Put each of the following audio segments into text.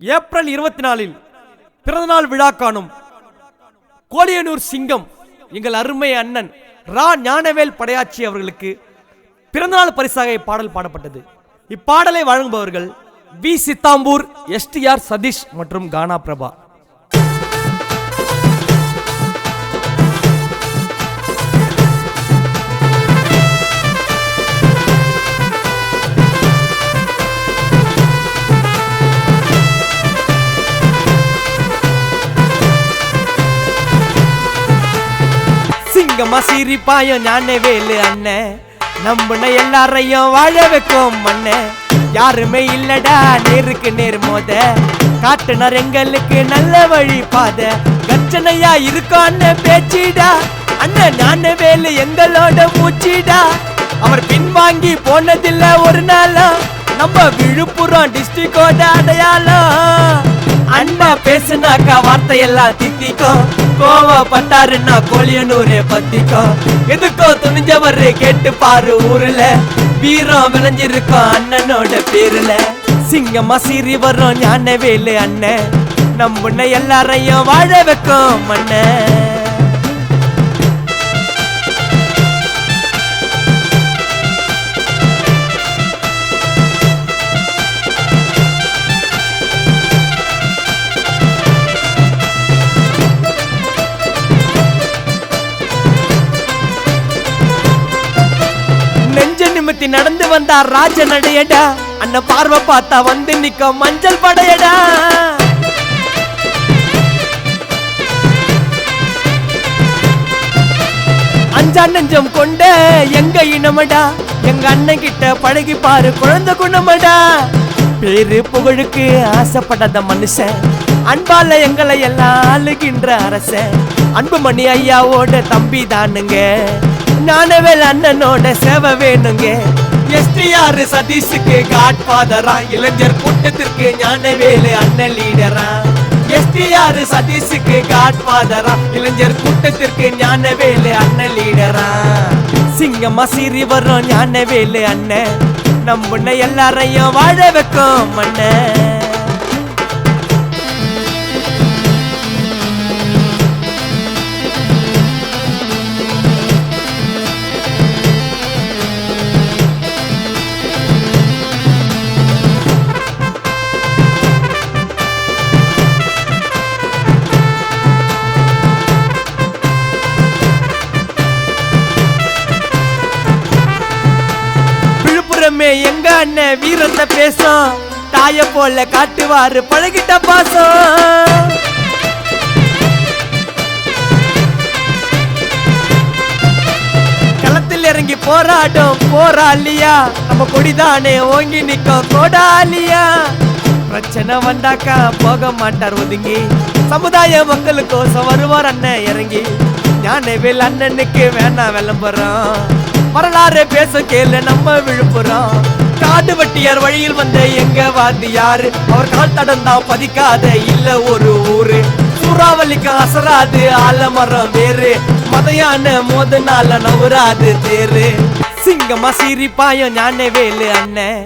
April இருபத்தி நாலில் பிறந்தநாள் விழா காணும். கோலியனூர் சிங்கம் எங்கள் அருமை அண்ணன் ரா ஞானவேல் படையாச்சி அவர்களுக்கு பிறந்தநாள் பரிசாக இப்பாடல் பாடப்பட்டது. இப்பாடலை வழங்குபவர்கள் வி சித்தாம்பூர் எஸ்டிஆர் சதீஷ் மற்றும் கானா பிரபா. சிங்கமா சிரிப்பாயும் ஞானே வேலு அண்ணன் நம்புன எல்லாரையும் வாழ வைக்கும் அண்ணன் யாருமே இல்லடா நேருக்கு நேர் மோத. காட்டுனர் எங்களுக்கு நல்ல வழி பாத. கச்சனையா இருக்கும் அண்ணன் பேச்சிடா. அண்ணன் ஞான வேலு எங்களோட மூச்சிடா. அவர் பின்வாங்கி போனதில்லை ஒரு நாளும் நம்ம விழுப்புரம் டிஸ்ட்ரிக்டோட அடையாளம். அண்ணா பேசுனாக்கா வார்த்தையெல்லாம் தித்திக்கும். கோவப்பட்டாருன்னா கோழியனூரே பத்திக்கோ எதுக்கோ துணிஞ்சவரு கேட்டு பாரு ஊருல. வீரம் விளைஞ்சிருக்கோம் அண்ணனோட பேருல. சிங்கமா சீறி வரும் ஞான வேலு அண்ணன் நம்புன எல்லாரையும் வாழ வைக்கும் அண்ணன் குத்தி நடந்து வந்தா ராஜ நடையடா அண்ணன் பார்வை பார்த்தா வந்து நிக்க மஞ்சள் படையடா. அஞ்சா நெஞ்சம் கொண்ட எங்க இனமடா. எங்க அண்ணன் கிட்ட பழகி பாரு குழந்தை குணமடா. பேரு புகழுக்கு ஆசைப்படாத மனுஷன். அன்பால எங்களை எல்லாம் அழுகின்ற அரசன். அன்புமணி ஐயாவோட தம்பி தானுங்க ஞானவேல் அண்ணனோட சேவை வேணுங்க. எஸ்டிஆர் சதீஷுக்கு காட் ஃபாதரா இளைஞர் கூட்டத்திற்கு ஞானவேலு அண்ணன் லீடரா எஸ்டிஆர் சதீஷுக்கு காட் ஃபாதரா இளைஞர் கூட்டத்திற்கு ஞானவேலு அண்ணன் லீடரா சிங்கமா சீறி வரும் ஞானவேலு அண்ணன். நம்புன எல்லாரையும் வாழ வைக்கும் அண்ணன். விழுப்புரமே எங்க அண்ணன் வீரத்தை பேசும். தாய போல காட்டுவாரு பழகிட்ட பாசம். களத்தில் இறங்கி போராட்டம் போராளியா? நம்ம கொடிதானே ஓங்கி நிக்கும் கோடாலியா? பிரச்சனை வந்தாக்கா போக மாட்டார் ஒதுங்கி. சமுதாய மக்களுக்கோசம் வருவார் அண்ணன் இறங்கி. ஞானவேல் அண்ணனுக்கு வேணாம் விளம்பரம். வரலாறு பேச கேளு நம்ம விழுப்புரம். காடு வட்டியார் வழியில் வந்த எங்க வாத்தியாரு? அவர் கால் தடந்தா பதிக்காத இல்ல ஒரு ஊரு. சூறாவளிக்கு அசராது ஆலமரம் வேறு. மதையான மோதனால நவராது தேரு. சிங்கமா பாயம் ஞான வேலு அண்ணன்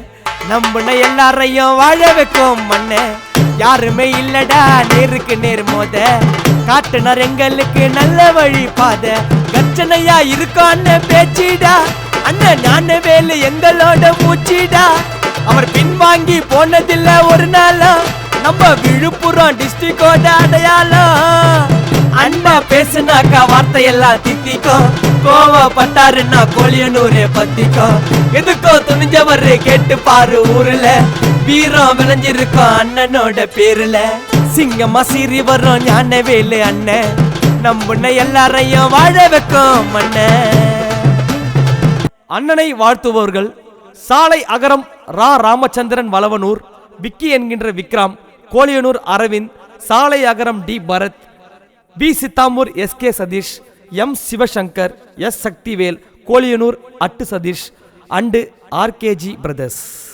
நம்புன எல்லாரையும் வாழ வைக்கும் மண்ணன் யாருமே இல்லடா நேருக்கு நேர் மோத. காட்டுனர் எங்களுக்கு நல்ல வழி பாதை. கச்சனையா இருக்கான்னு அண்ணன் பேச்சிடா. அண்ணன் ஞான வேலு எங்களோட மூச்சிடா. அவர் பின்வாங்கி போனதில்ல ஒரு நாளும் நம்ம விழுப்புரம் டிஸ்ட்ரிக்டோட அடையாளம். அண்ணா பேசுனாக்கா வார்த்தையெல்லாம் தித்திக்கும். கோவப்பட்டாருன்னா கோழியனூரே பத்திக்கும். எதுக்கோ துணிஞ்சவரு கேட்டு பாரு ஊருல. வீரம் விளைஞ்சிருக்கோம் அண்ணனோட பேருல. சிங்கமா சீறி வரும் ஞானவேலு அண்ணன் நம்புன எல்லாரையும் வாழ வைக்கும் மண்ணே அண்ணனை வாழ்த்துபவர்கள் சாலை அகரம் ரா. ராமச்சந்திரன் வளவனூர் விக்கி என்கின்ற விக்ரம் கோலியனூர் அரவிந்த் சாலை Agaram T. Bharath V. Sithampur S. K. Sathish M. Sivasankar S. Sakthivel Koliyanur at Sathish and RKG brothers.